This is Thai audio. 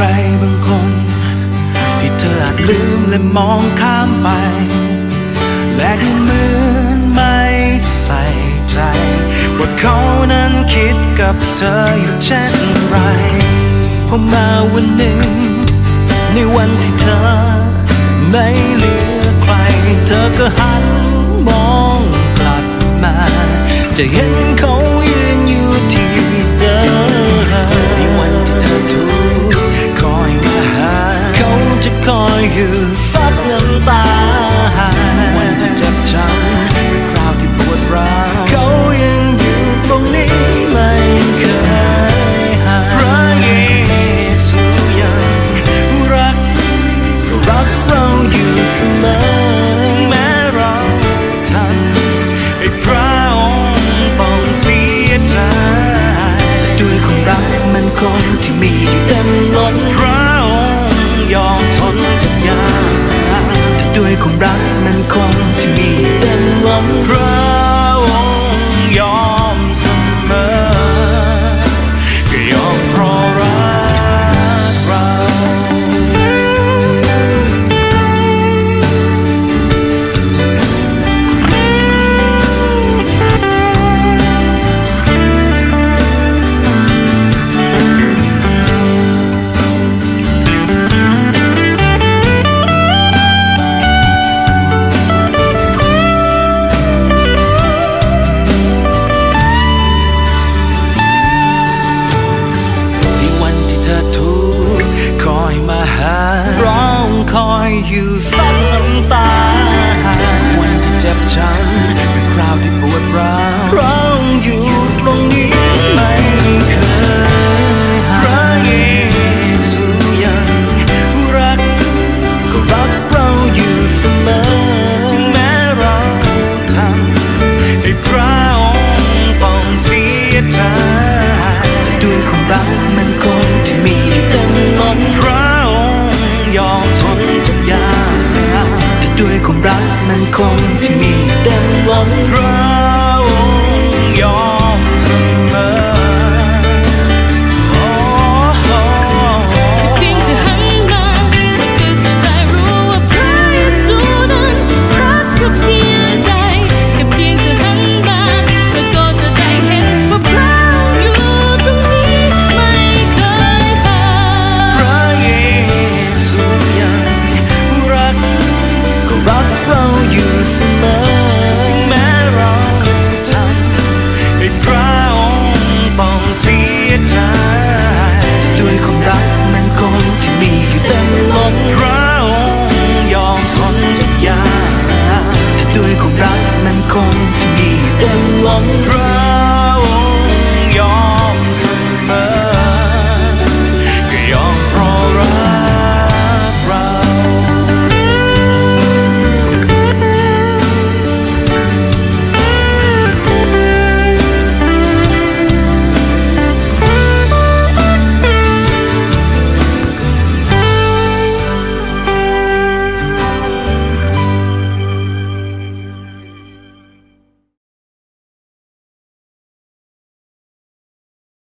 รบางคน ที่เธออาจลืมและมองข้ามไป และดูเหมือนไม่ใส่ใจว่าเขานั้นคิดกับเธออยู่เช่นไรพอมาวันหนึ่ง ในวันที่เธอไม่เหลือใคร เธอก็หันมองกลับมา จะเห็นเขา คนที่มีอยู่เต็มล้นพระองค์ยอมทนทุกอย่างแต่ด้วยความรักมันคง อยอยู่ซ้ำตา วันที่เจ็บช้ำเป็นคราวที่ปวดร้าวเร้อยู่ตรงนี้ไม่เคยหายพระเยซูยังรัก ก็รักเราอยู่เสมอถึงแม้เราทำให้พระองค์ต้องเสียใจด้วยความรักมันคงที่มี มันคงที่มีเต็มล้นพระ ด้วยความรักมันคงจะมีเต็มล้นรัก